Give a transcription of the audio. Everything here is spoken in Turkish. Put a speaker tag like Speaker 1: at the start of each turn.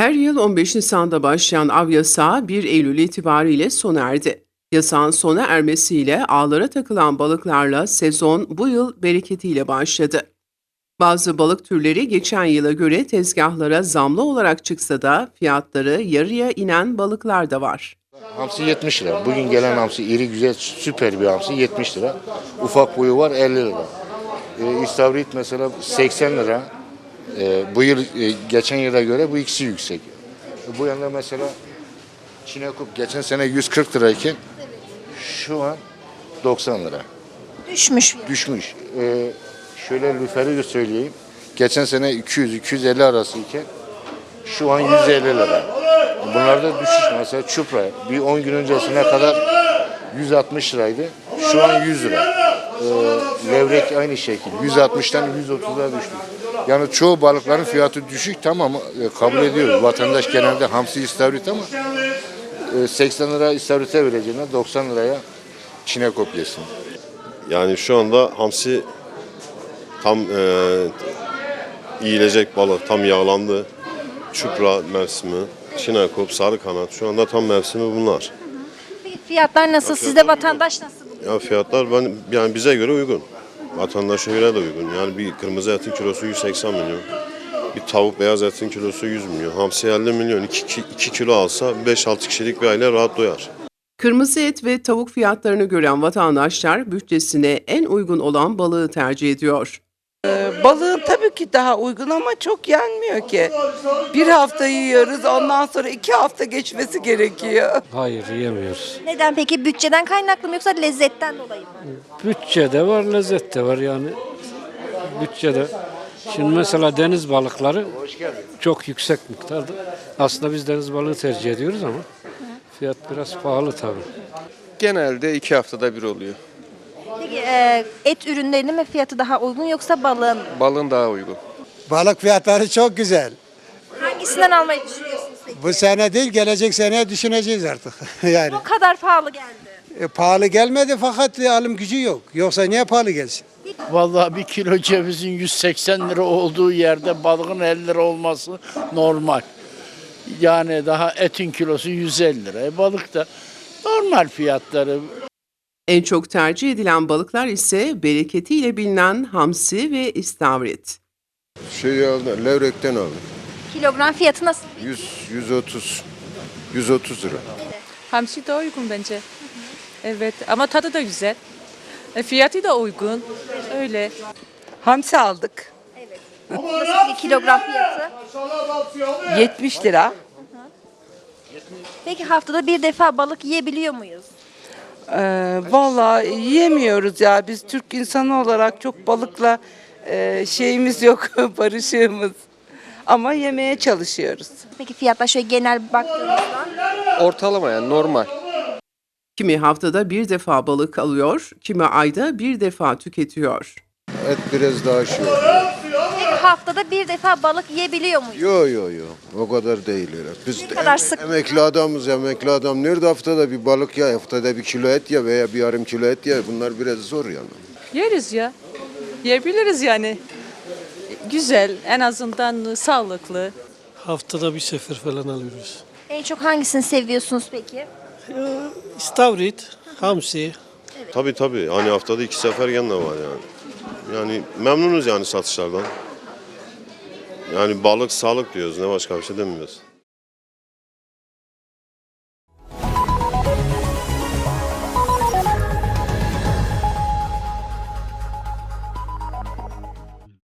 Speaker 1: Her yıl 15 Nisan'da başlayan av yasağı 1 Eylül itibariyle sona erdi. Yasağın sona ermesiyle ağlara takılan balıklarla sezon bu yıl bereketiyle başladı. Bazı balık türleri geçen yıla göre tezgahlara zamlı olarak çıksa da fiyatları yarıya inen balıklar da var.
Speaker 2: Hamsi 70 lira. Bugün gelen hamsi iri güzel süper bir hamsi 70 lira. Ufak boyu var 50 lira. Ee, İstavrit mesela 80 lira. Ee, bu yıl e, geçen yıla göre bu ikisi yüksek. E, bu yanda mesela Çinekup geçen sene 140 lirayken şu an 90 lira.
Speaker 3: Düşmüş.
Speaker 2: Düşmüş. Ee, şöyle lüferi de söyleyeyim. Geçen sene 200-250 arasıyken şu an 150 lira. Bunlarda düşüş mesela çupra bir 10 gün öncesine kadar 160 liraydı. Şu an 100 lira. Ee, levrek aynı şekilde 160'tan 130'a düştü. Yani çoğu balıkların fiyatı düşük tamam e, kabul ediyoruz. Vatandaş genelde hamsi istavrit ama e, 80 lira istavrite vereceğine 90 liraya çinekop yesin.
Speaker 4: Yani şu anda hamsi tam e, iyilecek balık, tam yağlandı. Çupra mevsimi, çinekop, sarı kanat şu anda tam mevsimi bunlar.
Speaker 3: Peki fiyatlar nasıl? Sizde vatandaş nasıl?
Speaker 4: Ya fiyatlar ben yani bize göre uygun. Vatandaşa göre de uygun. Yani bir kırmızı etin kilosu 180 milyon. Bir tavuk beyaz etin kilosu 100 milyon. Hamsi 50 milyon. 2, 2 kilo alsa 5-6 kişilik bir aile rahat doyar.
Speaker 1: Kırmızı et ve tavuk fiyatlarını gören vatandaşlar bütçesine en uygun olan balığı tercih ediyor.
Speaker 5: Balığın tabii ki daha uygun ama çok yenmiyor ki. Bir hafta yiyoruz ondan sonra iki hafta geçmesi gerekiyor.
Speaker 6: Hayır yiyemiyoruz.
Speaker 3: Neden peki? Bütçeden kaynaklı mı yoksa lezzetten dolayı mı?
Speaker 6: Bütçe de var, lezzet de var yani. Bütçede. Şimdi mesela deniz balıkları çok yüksek miktarda. Aslında biz deniz balığı tercih ediyoruz ama fiyat biraz pahalı tabii.
Speaker 7: Genelde iki haftada bir oluyor.
Speaker 3: E, et ürünlerinin mi fiyatı daha uygun yoksa balığın mı?
Speaker 7: Balın daha uygun.
Speaker 8: Balık fiyatları çok güzel.
Speaker 3: Hangisinden almayı düşünüyorsunuz peki?
Speaker 8: Bu sene değil gelecek seneye düşüneceğiz artık. yani
Speaker 3: O kadar pahalı geldi.
Speaker 8: e, pahalı gelmedi fakat e, alım gücü yok. Yoksa niye pahalı gelsin?
Speaker 9: Vallahi bir kilo cevizin 180 lira olduğu yerde balığın 50 lira olması normal. Yani daha etin kilosu 150 lira. E balık da normal fiyatları.
Speaker 1: En çok tercih edilen balıklar ise bereketiyle bilinen hamsi ve istavrit.
Speaker 10: Şey aldım, levrekten aldım.
Speaker 3: Kilogram fiyatı nasıl?
Speaker 10: 100, 130, 130 lira.
Speaker 11: Hamsi daha uygun bence. Evet ama tadı da güzel. E, fiyatı da uygun. Öyle.
Speaker 5: Hamsi aldık.
Speaker 3: Nasıl peki kilogram fiyatı?
Speaker 5: 70 lira.
Speaker 3: Peki haftada bir defa balık yiyebiliyor muyuz?
Speaker 5: Ee, vallahi yiyemiyoruz ya. Biz Türk insanı olarak çok balıkla e, şeyimiz yok, barışığımız. Ama yemeye çalışıyoruz.
Speaker 3: Peki fiyatlar şöyle genel baktığımızda
Speaker 7: Ortalama yani normal.
Speaker 1: Kimi haftada bir defa balık alıyor, kimi ayda bir defa tüketiyor.
Speaker 10: Et biraz daha şey oluyor.
Speaker 3: Haftada bir defa balık yiyebiliyor muyuz?
Speaker 10: Yo yo yo, o kadar değil öyle. Biz
Speaker 3: Ne kadar
Speaker 10: em-
Speaker 3: sık?
Speaker 10: emekli adamız, emekli adam. Nerede haftada bir balık ya, haftada bir kilo et ya veya bir yarım kilo et ya. Bunlar biraz zor yani.
Speaker 11: Yeriz ya. Yiyebiliriz yani. Güzel, en azından sağlıklı.
Speaker 6: Haftada bir sefer falan alıyoruz.
Speaker 3: En çok hangisini seviyorsunuz peki?
Speaker 6: İstavrit, hamsi,
Speaker 4: Tabii tabii. Hani haftada iki sefer gene var yani. Yani memnunuz yani satışlardan. Yani balık sağlık diyoruz. Ne başka bir şey demiyoruz.